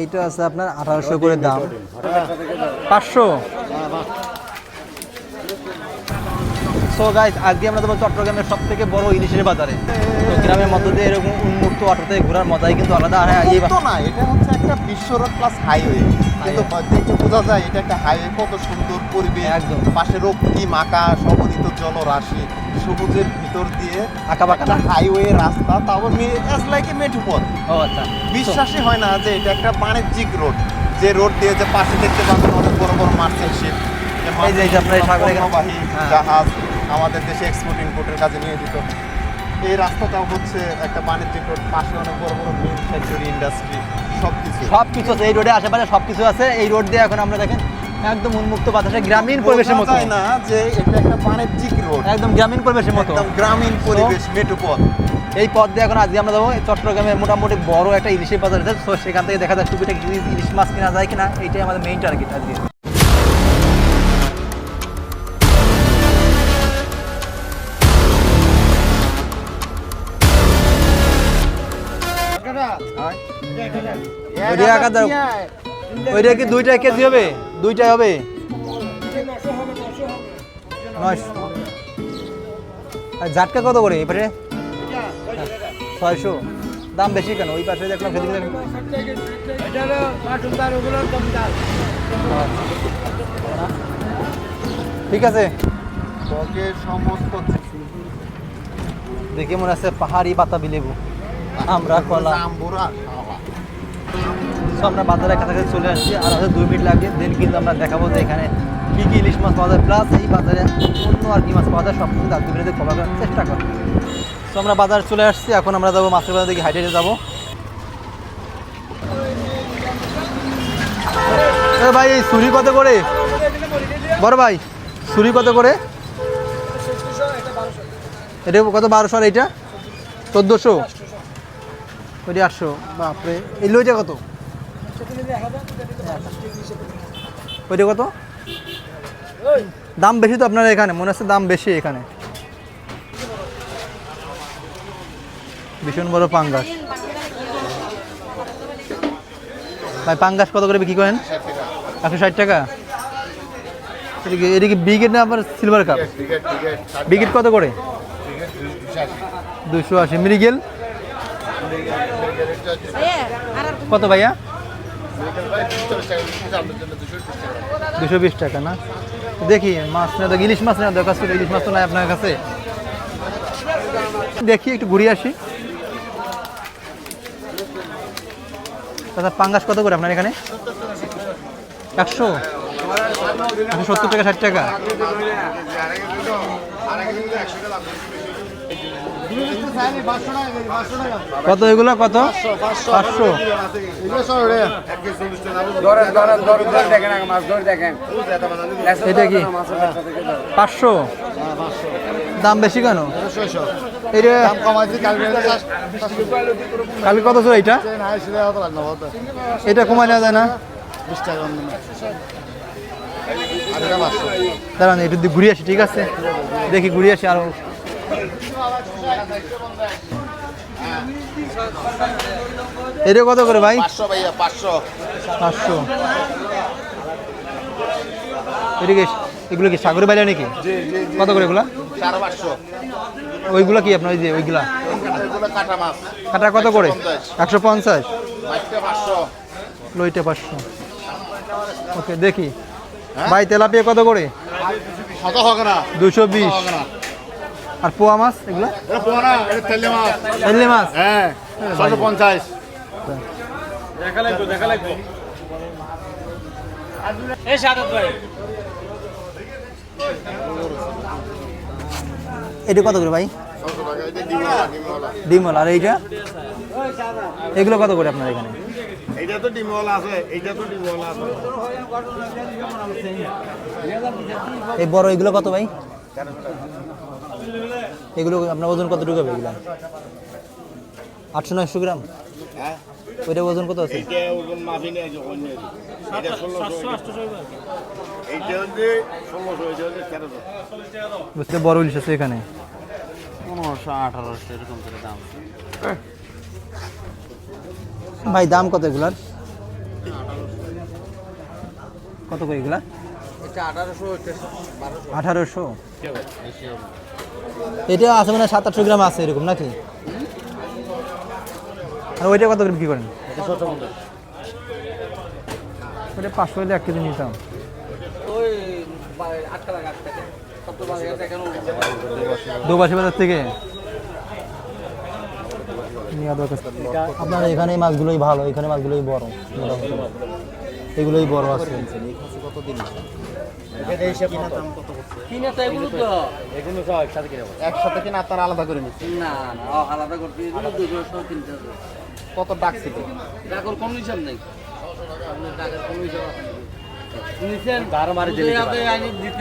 এইটা আছে আপনার আঠারোশো করে দাম। পাঁচশো? সো গাইস আজকে আমরা দেবো চট্টগ্রামের সব থেকে বড় ইলিশের বাজারে। তো গ্রামের মধ্যে দিয়ে এরকম উন্মুক্ত অটোতে ঘোরার মজাই কিন্তু আলাদা। আর হ্যাঁ, এই না এটা হচ্ছে একটা বিশ্ব রোড প্লাস হাইওয়ে কিন্তু দেখে বোঝা যায় এটা একটা হাইওয়ে কত সুন্দর পরিবেশ। একদম। পাশে রক্তিম আকাশ অগণিত জলরাশি সবুজের ভিতর দিয়ে আঁকা বাঁকা হাইওয়ে রাস্তা তারপর অ্যাজ লাইক এ মেঠো পথ ও আচ্ছা। বিশ্বাসই হয় না যে এটা একটা বাণিজ্যিক রোড যে রোড দিয়ে যে পাশে দেখতে পাবেন অনেক বড় বড় মার্চেন্ট শিপ। এই যে আপনার সাগরে- হ্যাঁ। জাহাজ। আমাদের দেশে এক্সপোর্ট ইম্পোর্টের কাজে নিয়ে নিয়োজিত এই রাস্তাটাও হচ্ছে একটা বাণিজ্যিক রোড পাশে অনেক বড় বড় মিল ফ্যাক্টরি ইন্ডাস্ট্রি সব কিছু সব কিছু আছে। এই রোডে আশেপাশে সব কিছু আছে। এই রোড দিয়ে এখন আমরা দেখেন একদম উন্মুক্ত বাতাসে গ্রামীণ পরিবেশের মতো। না যে এটা একটা বাণিজ্যিক রোড। একদম গ্রামীণ পরিবেশের মতো। একদম গ্রামীণ পরিবেশ মেট্রো পথ। এই পথ দিয়ে এখন আজকে আমরা যাব। এই চট্টগ্রামের মোটামুটি বড় একটা ইলিশের বাজার আছে। তো সেখান থেকে দেখা যায় টুপিটা ইলিশ মাছ কেনা যায় কিনা। এইটাই আমাদের মেইন টার্গেট আজকে। ওইটা ওইটা কি দুইটা কেজি হবে? দুইটাই হবে? আর জাটকা কত করে এবারে ছয়শো। দাম বেশি কেন? ওই পাশে দেখলাম সেদিকে ঠিক আছে। দেখে মনে আছে পাহাড়ি বাতাবি লেবু। আমরা কলা। তো আমরা বাজারের কাছাকাছি চলে আসছি। আর হয়তো দুই মিনিট লাগে দেন কিন্তু আমরা দেখাবো যে এখানে কী কী ইলিশ মাছ পাওয়া যায়। প্লাস এই বাজারে অন্য আর কি মাছ পাওয়া যায়। সব কিছু মিনিটে কভার করার চেষ্টা করো। তো আমরা বাজারে চলে আসছি। এখন আমরা যাব মাছের বাজার দিকে। হাইটে যাব। ভাই, এই ছুরি কত করে? বড় ভাই, ছুরি কত করে? এটা কত? বারোশো আর এইটা? চোদ্দোশো? ওইটা আটশো। বাপরে। এই লইটা কত? ওইটা কত দাম বেশি তো আপনার এখানে মনে হচ্ছে দাম বেশি এখানে ভীষণ বড় পাঙ্গাস ভাই পাঙ্গাস কত করে বিক্রি করেন একশো ষাট টাকা এদিকে বিগেট না আপনার সিলভার কাপ বিগেট কত করে দুশো আশি মৃগেল কত ভাইয়া দুশো বিশ টাকা না? দেখি, মাছ না দেখি, ইলিশ মাছ না দরকার ছিল ইলিশ মাছ তো নাই আপনার কাছে। দেখি, একটু ঘুরে আসি। দাদা পাঙ্গাস কত করে আপনার এখানে? একশো? একশো সত্তর টাকা, ষাট টাকা? কত এগুলো? কত? পাঁচশো। এটা কি? পাঁচশো? দাম বেশি কেন? এটা কালকে কত ছিল এইটা? এটা কমায় নেওয়া যায় না? দাঁড়ান একটু ঘুরে আসি ঠিক আছে? দেখি ঘুরে আসি আরও। এটা কত করে ভাই? পাঁচশো ভাইয়া পাঁচশো। পাঁচশো। এটা কি এগুলো কি সাগরে বাইরে নাকি? কত করে এগুলা? সাড়ে পাঁচশো। ওইগুলো কি আপনার ওই যে ওইগুলা? কাটা কত করে? একশো পঞ্চাশ। লইটে পাঁচশো। ওকে দেখি। ভাই তেলাপিয়া কত করে? দুশো বিশ। আর পোয়া মাছ এগুলো? এটা পোনা এটা তেলে মাছ। মাছ? হ্যাঁ ছশো পঞ্চাশ। এটা কত করে ভাই? ডিমল আর এইটা? এগুলো কত করে আপনার এখানে? এইটা তো ডিমওয়ালা আছে এইটা তো ডিমওয়ালা আছে। এই বড় এগুলো কত ভাই? এগুলো আপনার ওজন কতটুকু হবে এগুলো? আটশো নয়শো গ্রাম? হ্যাঁ। ওইটা ওজন কত আছে? বুঝতে বড় ইলিশ আছে এখানে। পনেরোশো আঠারোশো এরকম করে দাম। ভাই দাম কত এগুলার? কত করে এগুলা? আঠারোশো আঠারোশো? এটা আছে মানে সাত আটশো গ্রাম আছে এরকম নাকি? আর ওইটা কত করে বিক্রি করেন? ওটা পাঁচশো হলে এক কেজি নিতাম। দুবাসী বাজার থেকে? আপনার এখানে মাছগুলোই ভালো এখানে মাছগুলোই বড় মোটামুটি। এগুলোই বড় আছে। একসাথে কিনা আপনারা আলাদা করে নিচ্ছি। না না আলাদা করতে। কত ডাকছিল টাকার কোনো হিসাব নেই। আপনার কোনো হিসাব আছে নিচ্ছেন আইনি দিতে